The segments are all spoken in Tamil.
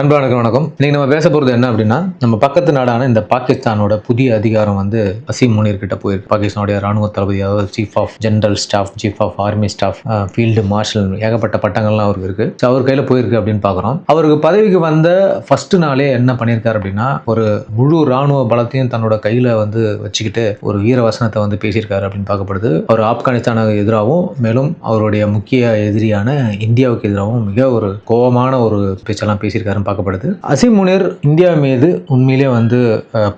நண்பர்களுக்கு வணக்கம் இன்றைக்கி நம்ம பேச போகிறது என்ன அப்படின்னா நம்ம பக்கத்து நாடான இந்த பாகிஸ்தானோட புதிய அதிகாரம் வந்து அசீம் முனீர்கிட்ட போயிருக்கு. பாகிஸ்தானுடைய ராணுவ தளபதி அதாவது chief of general staff chief of army staff field marshal ஏகப்பட்ட பட்டங்கள்லாம் அவருக்கு இருக்குது ஸோ அவர் கையில் போயிருக்கு அப்படின்னு பார்க்குறோம் அவருக்கு பதவிக்கு வந்த ஃபர்ஸ்ட் நாளே என்ன பண்ணியிருக்காரு அப்படின்னா ஒரு முழு ராணுவ பலத்தையும் தன்னோட கையில் வந்து வச்சுக்கிட்டு ஒரு வீர வசனத்தை வந்து பேசியிருக்காரு அப்படின்னு பார்க்கப்படுது. அவர் ஆப்கானிஸ்தானுக்கு எதிராகவும் மேலும் அவருடைய முக்கிய எதிரியான இந்தியாவுக்கு எதிராகவும் மிக ஒரு கோபமான ஒரு பேச்செல்லாம் பேசியிருக்காருன்னு பார்க்கப்படுது. அசிம் முனிர் இந்தியா மீது உண்மையிலே வந்து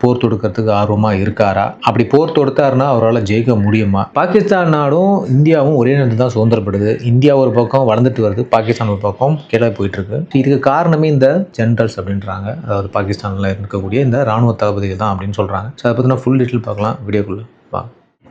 போர் தொடுக்கிறதுக்கு ஆர்வமாக இருக்காரா? அப்படி போர் தொடுத்தாருன்னா அவரால் ஜெயிக்க முடியுமா? பாகிஸ்தான் நாடும் இந்தியாவும் ஒரே நேரத்தில் தான் சுதந்திரப்படுது. இந்தியா ஒரு பக்கம் வளர்ந்துட்டு வருது பாகிஸ்தான் ஒரு பக்கம் கீழே போயிட்டு இருக்கு இதுக்கு காரணமே இந்த ஜென்ரல்ஸ் அப்படின்றாங்க. அதாவது பாகிஸ்தானில் இருக்கக்கூடிய இந்த ராணுவ தளபதிகள் தான் அப்படின்னு சொல்கிறாங்க ஸோ அதை பற்றின ஃபுல் டீட்டெயில் பார்க்கலாம். வீடியோக்குள்ளே வா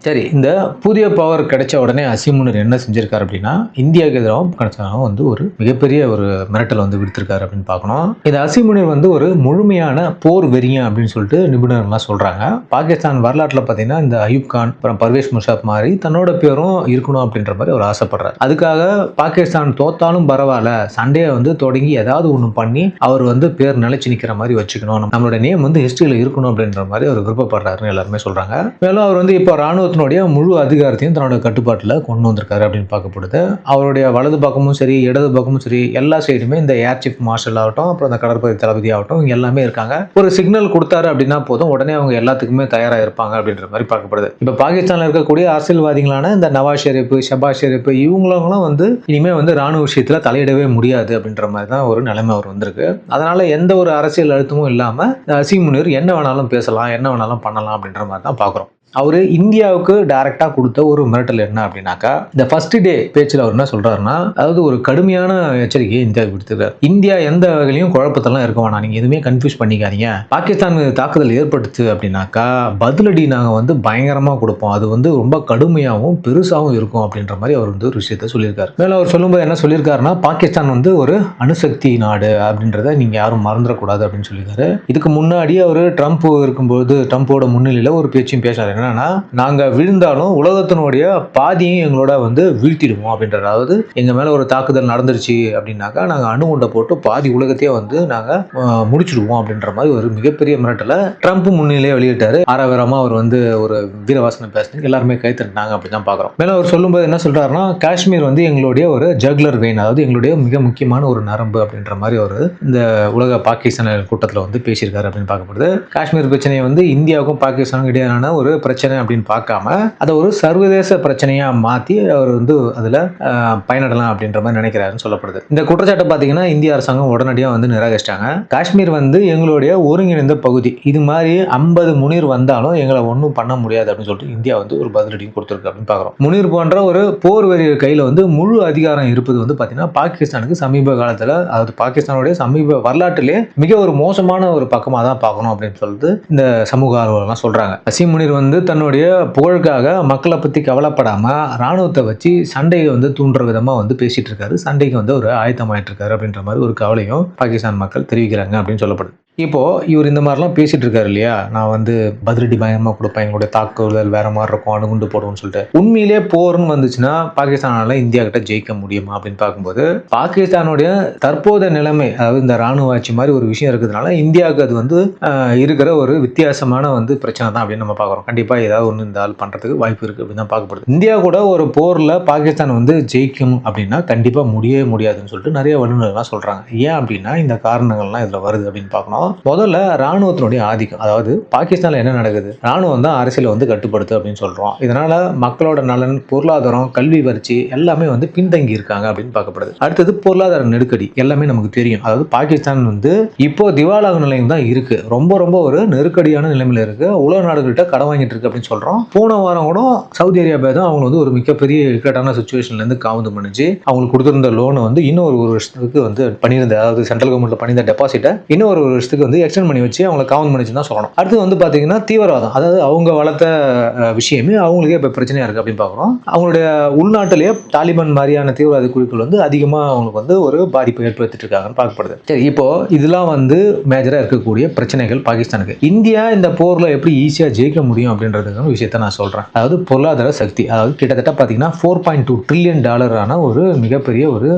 சரி இந்த புதிய பவர் கிடைச்ச உடனே அசிமுனர் என்ன செஞ்சிருக்காரு அப்படின்னா இந்தியாவுக்கு எதிராகவும் கிடைச்சாலும் வந்து ஒரு மிகப்பெரிய ஒரு மிரட்டல் வந்து விடுத்திருக்காரு அப்படின்னு பார்க்கணும். இந்த அசிமுனர் வந்து ஒரு முழுமையான போர் வெறியன் அப்படின்னு சொல்லிட்டு நிபுணர்கள்லாம் சொல்றாங்க. பாகிஸ்தான் வரலாற்றில் பார்த்தீங்கன்னா இந்த அயூப் கான் அப்புறம் பர்வேஷ் முஷாப் மாதிரி தன்னோட பேரும் இருக்கணும் அப்படின்ற மாதிரி அவர் ஆசைப்படுறாரு. அதுக்காக பாகிஸ்தான் தோத்தாலும் பரவாயில்ல சண்டையை வந்து தொடங்கி ஏதாவது ஒன்று பண்ணி அவர் வந்து பேர் நிலைச்சு நிற்கிற மாதிரி வச்சுக்கணும். நம்மளோட நேம் வந்து ஹிஸ்டரியில் இருக்கணும் அப்படின்ற மாதிரி அவர் விருப்பப்படுறாருன்னு எல்லாருமே சொல்றாங்க. மேலும் அவர் வந்து இப்போ ராணுவ ராணுவத்தினுடைய முழு அதிகாரத்தையும் தன்னோட கட்டுப்பாட்டில் கொண்டு வந்திருக்காரு அப்படின்னு பார்க்கப்படுது. அவருடைய வலது பக்கமும் சரி இடது பக்கமும் சரி எல்லா சைடுமே இந்த ஏர் சீஃப் மார்ஷல் ஆகட்டும் அப்புறம் இந்த கடற்படை தளபதி ஆகட்டும் எல்லாமே இருக்காங்க. ஒரு சிக்னல் கொடுத்தாரு அப்படின்னா போதும் உடனே அவங்க எல்லாத்துக்குமே தயாராக இருப்பாங்க அப்படின்ற மாதிரி பார்க்கப்படுது. இப்போ பாகிஸ்தானில் இருக்கக்கூடிய அரசியல்வாதிகளான இந்த நவாஸ் ஷெரீப் ஷபாஸ் ஷெரீப் இவங்களும் வந்து இனிமேல் வந்து ராணுவ விஷயத்தில் தலையிடவே முடியாது அப்படின்ற மாதிரி தான் ஒரு நிலைமை அவர் வந்திருக்கு. அதனால எந்த ஒரு அரசியல் அழுத்தமும் இல்லாமல் அசீம் என்ன வேணாலும் பேசலாம் என்ன வேணாலும் பண்ணலாம் அப்படின்ற மாதிரி தான் பார்க்குறோம். அவர் இந்தியாவுக்கு டைரக்டாக கொடுத்த ஒரு மிரட்டல் என்ன அப்படின்னாக்கா இந்த ஃபர்ஸ்ட் டே பேச்சில் அவர் என்ன சொல்றாருன்னா அதாவது ஒரு கடுமையான எச்சரிக்கையை இந்தியா விடுத்துறாரு இந்தியா எந்த வகையிலையும் குழப்பத்தெல்லாம் இருக்க வேணாம். நீங்கள் எதுவுமே கன்ஃபியூஸ் பண்ணிக்காதீங்க. பாகிஸ்தான் மீது தாக்குதல் ஏற்பட்டுச்சு அப்படின்னாக்கா பதிலடி நாங்கள் வந்து பயங்கரமாக கொடுப்போம். அது வந்து ரொம்ப கடுமையாகவும் பெருசாகவும் இருக்கும் அப்படின்ற மாதிரி அவர் வந்து ஒரு விஷயத்த சொல்லியிருக்காரு. மேலும் அவர் சொல்லும்போது என்ன சொல்லியிருக்காருன்னா பாகிஸ்தான் வந்து ஒரு அணுசக்தி நாடு அப்படின்றத நீங்கள் யாரும் மறந்துடக்கூடாது அப்படின்னு சொல்லியிருக்காரு. இதுக்கு முன்னாடி அவர் ட்ரம்ப் இருக்கும்போது ட்ரம்ப்போட முன்னிலையில் ஒரு பேச்சும் பேசுறாரு என்னன்னா நாங்கள் விழுந்தாலும் உலகத்தினுடைய பாதியும் எங்களோட வந்து வீழ்த்திடுவோம் அப்படின்றது அதாவது எங்கள் மேலே ஒரு தாக்குதல் நடந்துருச்சு அப்படின்னாக்கா நாங்கள் அணுகுண்டை போட்டு பாதி உலகத்தையே வந்து நாங்கள் முடிச்சிடுவோம் அப்படின்ற மாதிரி ஒரு மிகப்பெரிய மிரட்டலை ட்ரம்ப் முன்னிலையே வெளியிட்டாரு. ஆரவாரமாக அவர் வந்து ஒரு வீரவாசனம் பேசினது எல்லாருமே கை தட்டினாங்க அப்படி தான் பார்க்குறோம் மேலும் அவர் சொல்லும்போது என்ன சொல்றாருன்னா காஷ்மீர் வந்து எங்களுடைய ஒரு ஜக்லர் வெயின் அதாவது எங்களுடைய மிக முக்கியமான ஒரு நரம்பு அப்படின்ற மாதிரி ஒரு இந்த உலக பாகிஸ்தான் கூட்டத்தில் வந்து பேசியிருக்காரு அப்படின்னு பார்க்கப்படுது. காஷ்மீர் பிரச்சனையை வந்து இந்தியாவுக்கும் பாகிஸ்தானுக்கும் இடையான ஒரு பிரச்சனை அப்படின்னு பார்க்காம அதை ஒரு சர்வதேச பிரச்சனையாக மாற்றி அவர் வந்து அதில் பயனிடலாம் அப்படின்ற மாதிரி நினைக்கிறாருன்னு சொல்லப்படுது. இந்த குற்றச்சாட்டை பார்த்தீங்கன்னா இந்திய அரசாங்கம் உடனடியாக வந்து நிராகரிச்சிட்டாங்க. காஷ்மீர் வந்து எங்களுடைய ஒருங்கிணைந்த பகுதி. இது மாதிரி ஐம்பது முனிர் வந்தாலும் எங்களை ஒன்றும் பண்ண முடியாது அப்படின்னு சொல்லிட்டு இந்தியா வந்து ஒரு பதிலடியும் கொடுத்துருக்கு அப்படின்னு பார்க்குறோம். முனிர் போன்ற ஒரு போர் வெறியர் கையில் வந்து முழு அதிகாரம் இருப்பது வந்து பார்த்தீங்கன்னா பாகிஸ்தானுக்கு சமீப காலத்தில் அதாவது பாகிஸ்தானுடைய சமீப வரலாற்றிலே மிக ஒரு மோசமான ஒரு பக்கமாக தான் பார்க்கணும் அப்படின்னு சொல்லிட்டு இந்த சமூக ஆர்வலர்லாம் சொல்கிறாங்க அசீம் முனிர் வந்து தன்னுடைய புகழுக்காக மக்களை பற்றி கவலைப்படாமல் ராணுவத்தை வச்சு சண்டையை வந்து தூண்டுற விதமாக வந்து பேசிட்டு இருக்காரு. சண்டைக்கு வந்து ஒரு ஆயத்தமாயிட்டு இருக்காரு அப்படின்ற மாதிரி ஒரு கவலையும் பாகிஸ்தான் மக்கள் தெரிவிக்கிறாங்க அப்படின்னு சொல்லப்படுது. இப்போது இவர் இந்த மாதிரிலாம் பேசிகிட்டு இருக்காரு இல்லையா? நான் வந்து பதிலடி பயங்கரமாக கொடுப்பேன். எங்களுடைய தாக்குதல் வேறு மாதிரி இருக்கும். அணுகுண்டு போடுவோம்னு சொல்லிட்டு. உண்மையிலே போர்னு வந்துச்சுன்னா பாகிஸ்தானால இந்தியா கிட்ட ஜெயிக்க முடியுமா அப்படின்னு பார்க்கும்போது பாகிஸ்தானுடைய தற்போதைய நிலைமை அதாவது இந்த ராணுவ ஆட்சி மாதிரி ஒரு விஷயம் இருக்கிறதுனால இந்தியாவுக்கு அது வந்து இருக்கிற ஒரு வித்தியாசமான வந்து பிரச்சனை தான் அப்படின்னு நம்ம பார்க்குறோம். கண்டிப்பாக ஏதாவது ஒன்று இந்த ஆள் பண்ணுறதுக்கு வாய்ப்பு இருக்குது அப்படின்னு தான் பார்க்கப்படுது. இந்தியா கூட ஒரு போரில் பாகிஸ்தான் வந்து ஜெயிக்கும் அப்படின்னா கண்டிப்பாக முடியவே முடியாதுன்னு சொல்லிட்டு நிறைய வல்லுநர்கள்லாம் சொல்கிறாங்க ஏன் அப்படின்னா இந்த காரணங்கள்லாம் இதில் வருது அப்படின்னு பார்க்கணும். முதல்ல ராணுவத்தினுடைய ஆதிக்கம் அதாவது பாகிஸ்தானில் என்ன நடக்குது? ராணுவம் தான் அரசியலை வந்து கட்டுப்படுத்து அப்படின்னு சொல்றோம். இதனால மக்களோட நலன் பொருளாதாரம் கல்வி வளர்ச்சி எல்லாமே வந்து பின்தங்கி இருக்காங்க அப்படின்னு பார்க்கப்படுது. அடுத்தது பொருளாதார நெருக்கடி எல்லாமே நமக்கு தெரியும். அதாவது பாகிஸ்தான் வந்து இப்போ திவாலாக நிலையம் தான் இருக்கு. ரொம்ப ரொம்ப ஒரு நெருக்கடியான நிலைமையில இருக்கு. உலக நாடுகிட்ட கடன் வாங்கிட்டு இருக்கு அப்படின்னு சொல்றோம். போன வாரம் கூட சவுதி அரேபியா தான் அவங்க வந்து ஒரு மிகப்பெரிய இக்கட்டான சுச்சுவேஷன்ல இருந்து காவந்து பண்ணிச்சு அவங்களுக்கு கொடுத்திருந்த லோனை வந்து இன்னும் ஒரு வருஷத்துக்கு வந்து பண்ணியிருந்த அதாவது சென்ட்ரல் கவர்மெண்ட்ல பண்ணியிருந்த டெபாசிட்டை இன்னும் ஒரு ஒரு வருஷத்துக்கு வந்து எக்ஸ்டெண்ட் பண்ணி வச்சு அவங்களை கவுண்ட் பண்ணி தான் சொல்லணும். அடுத்து வந்து பார்த்தீங்கன்னா தீவிரவாதம். அதாவது அவங்க வளர்த்த விஷயமே அவங்களுக்கே இப்போ பிரச்சனையாக இருக்குது அப்படின்னு பார்க்குறோம். அவங்களுடைய உள்நாட்டிலேயே தாலிபான் மாதிரியான தீவிரவாத குழுக்கள் வந்து அதிகமாக அவங்களுக்கு வந்து ஒரு பாதிப்பை ஏற்படுத்திட்டு இருக்காங்கன்னு பார்க்கப்படுது. சரி இப்போ இதெல்லாம் வந்து மேஜராக இருக்கக்கூடிய பிரச்சனைகள் பாகிஸ்தானுக்கு. இந்தியா இந்த போரில் எப்படி ஈஸியாக ஜெயிக்க முடியும் அப்படின்றதுக்கான விஷயத்த நான் சொல்கிறேன் அதாவது பொருளாதார சக்தி. அதாவது கிட்டத்தட்ட பார்த்தீங்கன்னா ஃபோர் பாயிண்ட் டூ ட்ரில்லியன் டாலரான ஒரு மிகப்பெரிய ஒரு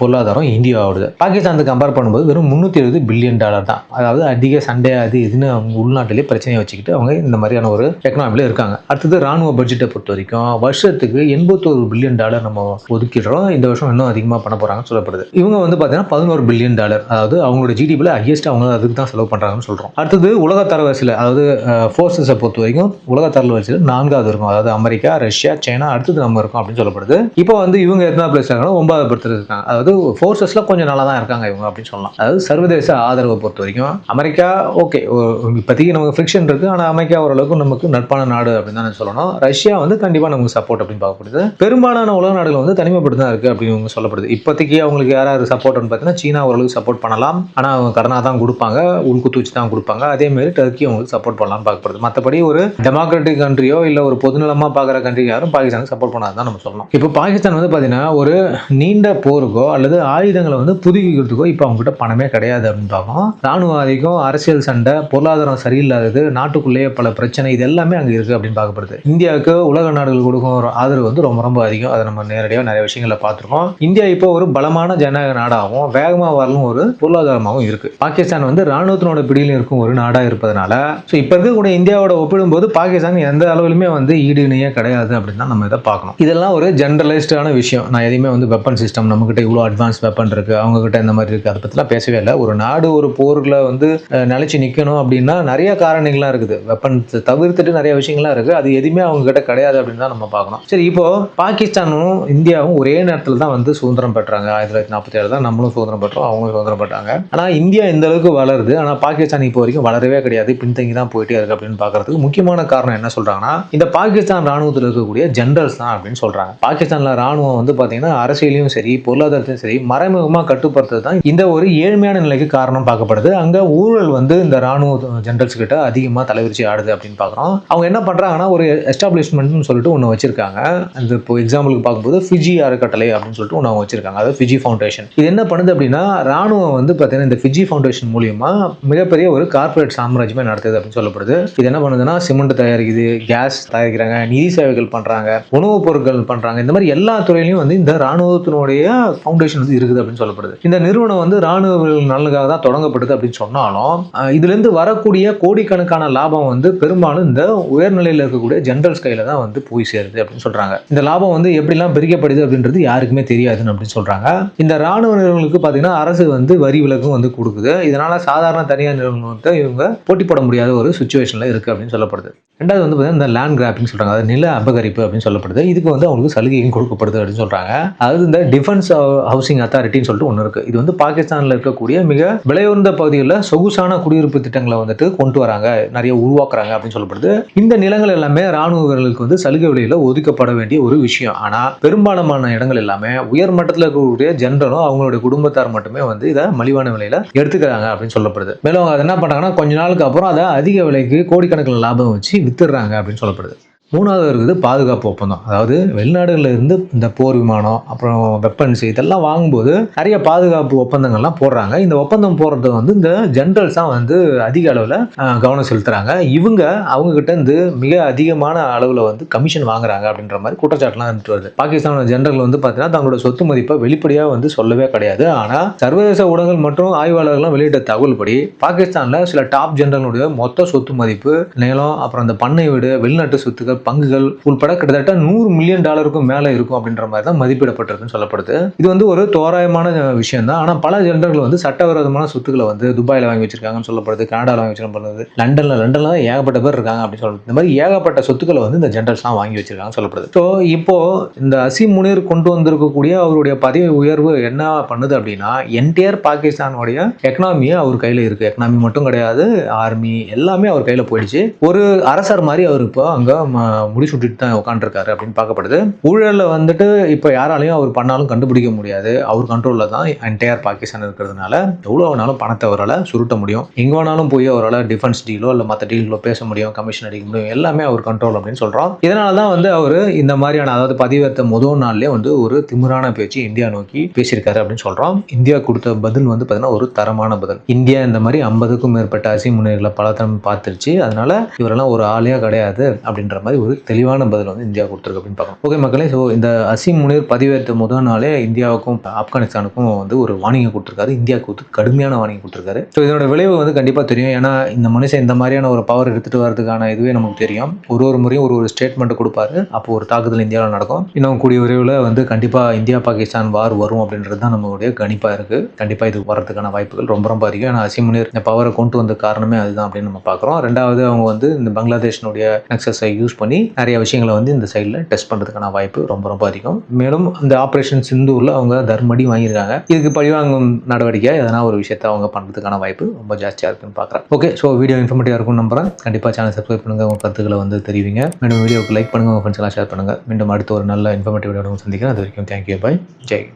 பொருளாதாரம் இந்தியாவோடது. பாகிஸ்தானுக்கு கம்பேர் பண்ணும்போது வெறும் முந்நூற்றி எழுபது பில்லியன் டாலர் தான். அதாவது அதிக சண்டை அது இதுன்னு அவங்க உள்நாட்டிலே பிரச்சனையை வச்சுக்கிட்டு அவங்க இந்த மாதிரியான ஒரு எக்கனாமியில் இருக்காங்க. அடுத்தது ராணுவ பட்ஜெட்டை பொறுத்த வரைக்கும் வருஷத்துக்கு எண்பத்தோரு பில்லியன் டாலர் நம்ம ஒதுக்கிடுறோம். இந்த வருஷம் இன்னும் அதிகமாக பண்ண போகிறாங்கன்னு சொல்லப்படுது. இவங்க வந்து பார்த்தீங்கன்னா பதினோரு பில்லியன் டாலர் அதாவது அவங்களோட ஜிடிபியில் ஹையஸ்ட் அவங்க அதுக்கு தான் செலவு பண்ணுறாங்கன்னு சொல்கிறோம் அடுத்தது உலக தரவரிசையில் அதாவது ஃபோர்ஸஸை பொறுத்த வரைக்கும் உலக தரவரிசையில் நான்காவது இருக்கும். அதாவது அமெரிக்கா ரஷ்யா சைனா அடுத்தது நம்ம இருக்கும் அப்படின்னு சொல்லப்படுது. இப்போ வந்து இவங்க எத்தனை பிளேஸ் இருக்காங்கன்னா ஒன்பதாவது படத்தில் இருக்காங்க. அதாவது ஃபோர்ஸஸில் கொஞ்சம் நல்லா தான் இருக்காங்க இவங்க அப்படின்னு சொல்லலாம். அதாவது சர்வதேச ஆதரவை பொறுத்த வரைக்கும் அமெரிக்கா ஓகே இப்போதைக்கு நமக்கு ஃபிக்ஷன் இருக்குது ஆனால் அமெரிக்கா ஓரளவுக்கு நமக்கு நட்பான நாடு அப்படின்னு தான் சொல்லணும். ரஷ்யா வந்து கண்டிப்பாக நமக்கு சப்போர்ட் அப்படின்னு பார்க்கப்படுது. பெரும்பாலான உலக நாடுகள் வந்து தனிமைப்பட்டு தான் இருக்குது அப்படின்னு சொல்லப்படுது. இப்போதைக்கு அவங்களுக்கு யாராவது சப்போர்ட்னு பார்த்தீங்கன்னா சீனா ஓரளவுக்கு சப்போர்ட் பண்ணலாம். ஆனால் அவங்க கடனாக தான் கொடுப்பாங்க உள்குத்து வச்சு தான் கொடுப்பாங்க. அதே மாதிரி டர்க்கி அவங்களுக்கு சப்போர்ட் பண்ணலாம் பார்க்கப்படுது. மற்றபடி ஒரு டெமோக்ராட்டிக் கண்ட்ரியோ இல்லை ஒரு பொதுநலமாக பார்க்குற கண்ட்ரி யாரும் பாகிஸ்தானுக்கு சப்போர்ட் பண்ணாது தான் நம்ம சொல்லணும். இப்போ பாகிஸ்தான் வந்து பார்த்தீங்கன்னா ஒரு நீண்ட போருக்கோ அல்லது ஆயுதங்களை வந்து புதுப்பிக்கிறதுக்கோ இப்போ அவங்ககிட்ட பணமே கிடையாது அப்படின்னு பார்ப்போம் ராணுவ அதிகம் அரசியல் சண்டை பொருளாதாரம் சரியில்லாதது நாட்டுக்குள்ளேயே பல பிரச்சனை இது எல்லாமே அங்கே இருக்குது அப்படின்னு பார்க்கப்படுது. இந்தியாவுக்கு உலக நாடுகள் கொடுக்கும் ஒரு ஆதரவு வந்து ரொம்ப ரொம்ப அதிகம். அதை நம்ம நேரடியாக நிறைய விஷயங்களை பார்த்துருக்கோம். இந்தியா இப்போ ஒரு பலமான ஜனநாயக நாடாகவும் வேகமாக வரலும் ஒரு பொருளாதாரமாகவும் இருக்குது பாகிஸ்தான் வந்து ராணுவத்தினோட பிடியில் இருக்கும் ஒரு நாடாக இருப்பதனால ஸோ இப்போ இருக்கக்கூடிய இந்தியாவோட ஒப்பிடும்போது பாகிஸ்தான் எந்த அளவிலுமே வந்து ஈடுணையே கிடையாது அப்படின்னு தான் நம்ம இதை பார்க்கணும். இதெல்லாம் ஒரு ஜென்ரலைஸ்டான விஷயம். நான் எதையுமே வந்து வெப்பன் சிஸ்டம் நம்மகிட்ட இவ்வளோ அட்வான்ஸ் வெப்பன் இருக்குது அவங்கக்கிட்ட இந்த மாதிரி இருக்குது அதை பற்றிலாம் பேசவே இல்லை. ஒரு நாடு ஒரு போரில் வந்து அஹ், நிற்கணும் அப்படின்னா நிறைய காரணிகள்லாம் இருக்குது. வெப்பன் தவிர்த்துட்டு நிறைய விஷயங்கள்லாம் இருக்குது. அது எதுவுமே அவங்க கிட்ட கிடையாது அப்படின்னு தான் நம்ம பார்க்கணும். சரி இப்போ பாகிஸ்தானும் இந்தியாவும் ஒரே நேரத்தில் தான் வந்து சுதந்திரம் பெற்றாங்க. ஆயிரத்தி தொள்ளாயிரத்தி நாற்பத்தி ஏழு தான் நம்மளும் சுதந்திரம் பெற்றோம் அவங்களும் சுதந்திரம் பெற்றாங்க. ஆனால் இந்தியா இந்த அளவுக்கு வளருது. ஆனால் பாகிஸ்தான் இப்போ வரைக்கும் வளரவே கிடையாது. பின்தங்கி தான் போயிட்டே இருக்கு அப்படின்னு பார்க்கறதுக்கு முக்கியமான காரணம் என்ன சொல்றாங்கன்னா இந்த பாகிஸ்தான் ராணுவத்தில் இருக்கக்கூடிய ஜென்ரல்ஸ் தான் அப்படின்னு சொல்றாங்க. பாகிஸ்தான்ல ராணுவம் வந்து பார்த்தீங்கன்னா அரசியலையும் சரி பொருளாதாரத்தையும் சரி மறைமுகமாக கட்டுப்படுத்துறது தான் இந்த ஒரு ஏழ்மையான நிலைக்கு காரணம் பார்க்கப்படுது. அங்க ஊழல் வந்து இந்த ராணுவ ஜென்ரல்ஸ் கிட்ட அதிகமாக தலைவிரிச்சி ஆடுது அப்படின்னு பார்க்குறோம். அவங்க என்ன பண்ணுறாங்கன்னா ஒரு எஸ்டாப்ளிஷ்மெண்ட்னு சொல்லிட்டு ஒன்று வச்சிருக்காங்க. அந்த இப்போ எக்ஸாம்பிளுக்கு பார்க்கும்போது ஃபிஜி அறக்கட்டளை அப்படின்னு சொல்லிட்டு ஒன்று அவங்க வச்சிருக்காங்க. அதாவது ஃபிஜி ஃபவுண்டேஷன் இது என்ன பண்ணுது அப்படின்னா ராணுவம் வந்து பார்த்தீங்கன்னா இந்த ஃபிஜி ஃபவுண்டேஷன் மூலியமாக மிகப்பெரிய ஒரு கார்ப்பரேட் சாம்ராஜ்யமே நடத்துது அப்படின்னு சொல்லப்படுது. இது என்ன பண்ணுதுன்னா சிமெண்ட் தயாரிக்குது கேஸ் தயாரிக்கிறாங்க நிதி சேவைகள் பண்ணுறாங்க உணவுப் பொருட்கள் பண்ணுறாங்க இந்த மாதிரி எல்லா துறையிலையும் வந்து இந்த ராணுவத்தினுடைய ஃபவுண்டேஷன் வந்து இருக்குது அப்படின்னு சொல்லப்படுது. இந்த நிறுவனம் வந்து ராணுவ நலனுக்காக தான் தொடங்கப்படுது அப்படின்னு சொன்னாலும் இதுலேருந்து இதுல இருந்து வரக்கூடிய கோடிக்கணக்கான லாபம் வந்து பெரும்பாலும் இந்த உயர்நிலையில் இருக்கக்கூடிய ஜென்ரல்ஸ் கையில தான் வந்து போய் சேருது அப்படின்னு சொல்றாங்க. இந்த லாபம் வந்து எப்படிலாம் பிரிக்கப்படுது அப்படின்றது யாருக்குமே தெரியாதுன்னு அப்படின்னு சொல்றாங்க. இந்த ராணுவ நிறுவனங்களுக்கு பார்த்தீங்கன்னா அரசு வந்து வரி விலக்கும் வந்து கொடுக்குது. இதனால சாதாரண தனியார் நிறுவனத்தை இவங்க போட்டி போட முடியாத ஒரு சுச்சுவேஷன்ல இருக்கு அப்படின்னு சொல்லப்படுது. ரெண்டாவது வந்து பார்த்தீங்கன்னா இந்த லேண்ட் கிராப்பிங் சொல்கிறாங்க அதாவது நில அபகரிப்பு அப்படின்னு சொல்லப்படுது. இதுக்கு வந்து அவங்களுக்கு சலுகையும் கொடுக்கப்படுது அப்படின்னு சொல்கிறாங்க அதாவது இந்த டிஃபென்ஸ் ஹவுசிங் அத்தாரிட்டின்னு சொல்லிட்டு ஒன்று இருக்குது இது வந்து பாகிஸ்தானில் இருக்கக்கூடிய மிக விலையுறந்த பகுதிகளில் சொகுசான குடியிருப்பு திட்டங்களை வந்துட்டு கொண்டு வராங்க. நிறைய உருவாக்குறாங்க அப்படின்னு சொல்லப்படுது. இந்த நிலங்கள் எல்லாமே ராணுவ வீரர்களுக்கு வந்து சலுகை விலையில் ஒதுக்கப்பட வேண்டிய ஒரு விஷயம். ஆனால் பெரும்பாலான இடங்கள் எல்லாமே உயர் மட்டத்தில் இருக்கக்கூடிய ஜென்ரலும் அவங்களுடைய குடும்பத்தார் மட்டுமே வந்து இதை மலிவான விலையில் எடுத்துக்கிறாங்க அப்படின்னு சொல்லப்படுது. மேலும் அவங்க அதை என்ன பண்ணுறாங்கன்னா கொஞ்ச நாளுக்கு அப்புறம் அதை அதிக விலைக்கு கோடிக்கணக்கில் லாபம் வச்சு வித்துடுறாங்க அப்படின்னு சொல்லப்படுது. மூணாவது இருக்குது பாதுகாப்பு ஒப்பந்தம். அதாவது வெளிநாடுகளில் இருந்து இந்த போர் விமானம் அப்புறம் வெப்பன்ஸ் இதெல்லாம் வாங்கும்போது நிறைய பாதுகாப்பு ஒப்பந்தங்கள்லாம் போடுறாங்க. இந்த ஒப்பந்தம் போடுறது வந்து இந்த ஜென்ரல்ஸ் தான் வந்து அதிக அளவில் கவனம் செலுத்துகிறாங்க இவங்க அவங்கக்கிட்ட இருந்து மிக அதிகமான அளவில் வந்து கமிஷன் வாங்குறாங்க அப்படின்ற மாதிரி குற்றச்சாட்டுலாம் இருந்துட்டு வருது. பாகிஸ்தானோட ஜென்ரல் வந்து பார்த்தீங்கன்னா தங்களோட சொத்து மதிப்பை வெளிப்படையாக வந்து சொல்லவே கிடையாது. ஆனால் சர்வதேச ஊடகங்கள் மற்றும் ஆய்வாளர்கள்லாம் வெளியிட்ட தகவல் படி பாகிஸ்தானில் சில டாப் ஜென்ரலுடைய மொத்த சொத்து மதிப்பு நிலம் அப்புறம் அந்த பண்ணை வீடு வெளிநாட்டு சொத்துக்கள் பங்குகள் உள்பட கிட்டத்தட்ட நூறு மில்லியன் டாலருக்கும் மேலே இருக்கும் அப்படின்ற மாதிரி தான் மதிப்பிடப்பட்டிருக்குன்னு சொல்லப்படுது. இது வந்து ஒரு தோராயமான விஷயம் தான் ஆனால் பல ஜென்ரல்கள் வந்து சட்டவிரோதமான சொத்துக்களை வந்து துபாயில் வாங்கி வச்சிருக்காங்கன்னு சொல்லப்படுது கனடாவில் வாங்கி வச்சிருக்கப்படுது லண்டனில் லண்டனில் தான் ஏகப்பட்ட பேர் இருக்காங்க அப்படின்னு சொல்லுது இந்த மாதிரி ஏகப்பட்ட சொத்துக்களை வந்து இந்த ஜென்ரல்ஸ்லாம் வாங்கி வச்சிருக்காங்கன்னு சொல்லப்படுது. ஸோ இப்போ இந்த அசீம் முனீர் கொண்டு வந்திருக்கக்கூடிய அவருடைய பதவி உயர்வு என்ன பண்ணுது அப்படின்னா என்டையர் பாகிஸ்தானுடைய எக்கனாமியை அவர் கையில் இருக்கு. எக்கனாமி மட்டும் கிடையாது ஆர்மி எல்லாமே அவர் கையில் போயிடுச்சு. ஒரு அரசர் மாதிரி அவர் இப்போ அங்கே முடி சுட்டிட்டு தான் உட்காந்துருக்காரு அப்படின்னு பார்க்கப்படுது. ஊழலில் வந்துட்டு இப்போ யாராலையும் அவர் பண்ணாலும் கண்டுபிடிக்க முடியாது. அவர் கண்ட்ரோலில் தான் என்டையர் பாகிஸ்தான் இருக்கிறதுனால எவ்வளோ வேணாலும் பணத்தை அவரால் சுருட்ட முடியும். எங்கே வேணாலும் போய் அவரால் டிஃபென்ஸ் டீலோ இல்லை மற்ற டீலோ பேச முடியும் கமிஷன் அடிக்க முடியும் எல்லாமே அவர் கண்ட்ரோல் அப்படின்னு சொல்கிறோம் இதனால தான் வந்து அவர் இந்த மாதிரியான அதாவது பதிவேற்ற முதல் நாள்லேயே வந்து ஒரு திமிரான பேச்சு இந்தியா நோக்கி பேசியிருக்காரு அப்படின்னு சொல்கிறோம் இந்தியா கொடுத்த பதில் வந்து பார்த்தீங்கன்னா ஒரு தரமான பதில். இந்தியா இந்த மாதிரி ஐம்பதுக்கும் மேற்பட்ட அசி முன்னேறிகளை பல பார்த்துருச்சு. அதனால இவரெல்லாம் ஒரு ஆளையா கிடையாது அப்படின்ற மாதிரி ஒரு தெளிவான பதில் வந்து இந்தியா கொடுத்துருக்கு அப்படின்னு பார்க்கணும். ஓகே மக்களே ஸோ இந்த அசீம் முனிர் பதிவேற்ற முதல் நாளே இந்தியாவுக்கும் ஆப்கானிஸ்தானுக்கும் வந்து ஒரு வார்னிங்கை கொடுத்துருக்காரு. இந்தியாவுக்கு வந்து கடுமையான வார்னிங் கொடுத்துருக்காரு. ஸோ இதனோட விளைவு வந்து கண்டிப்பாக தெரியும். ஏன்னா இந்த மனுஷன் இந்த மாதிரியான ஒரு பவர் எடுத்துகிட்டு வரதுக்கான இதுவே நமக்கு தெரியும். ஒரு ஒரு முறையும் ஒரு ஒரு ஸ்டேட்மெண்ட் கொடுப்பாரு. அப்போ ஒரு தாக்குதல் இந்தியாவில் நடக்கும். இன்னும் கூடிய விரைவில் வந்து கண்டிப்பாக இந்தியா பாகிஸ்தான் வார் வரும் அப்படின்றது தான் நம்மளுடைய கணிப்பாக இருக்குது கண்டிப்பாக இது வரதுக்கான வாய்ப்புகள் ரொம்ப ரொம்ப அதிகம். ஏன்னா அசிமுனியர் இந்த பவரை கொண்டு வந்த காரணமே அதுதான் அப்படின்னு நம்ம பார்க்குறோம். ரெண்டாவது அவங்க வந்து இந்த பங்களாதேஷனுடைய நக்சஸை யூஸ் பண்ணி நிறைய விஷயங்களை வந்து இந்த சைடில் டெஸ்ட் பண்ணுறதுக்கான வாய்ப்பு ரொம்ப ரொம்ப அதிகம். மேலும் இந்த ஆப்ரேஷன் சிந்தூரில் அவங்க தர்மடி வாங்கியிருக்காங்க. இதுக்கு பழிவாங்கும் நடவடிக்கை எதனா ஒரு விஷயத்தை அவங்க பண்ணுறதுக்கான வாய்ப்பு ரொம்ப ஜாஸ்தியாக இருக்குன்னு பார்க்குறேன் ஓகே ஸோ வீடியோ இன்ஃபர்மேட்டிவாக இருக்கும்னு நம்புறேன். கண்டிப்பாக சேனல் சப்ஸ்கிரைப் பண்ணுங்கள் உங்கள் கருத்துக்களை வந்து தெரிவிங்க. மீண்டும் வீடியோக்கு லைக் பண்ணுங்கள் உங்கள் ஃப்ரெண்ட்ஸ்லாம் ஷேர் பண்ணுங்கள் மீண்டும் அடுத்த ஒரு நல்ல இன்ஃபர்மேட்டிவ் வீடியோ சந்திக்கிறேன். அது வரைக்கும் தேங்க்யூ பை ஜெய்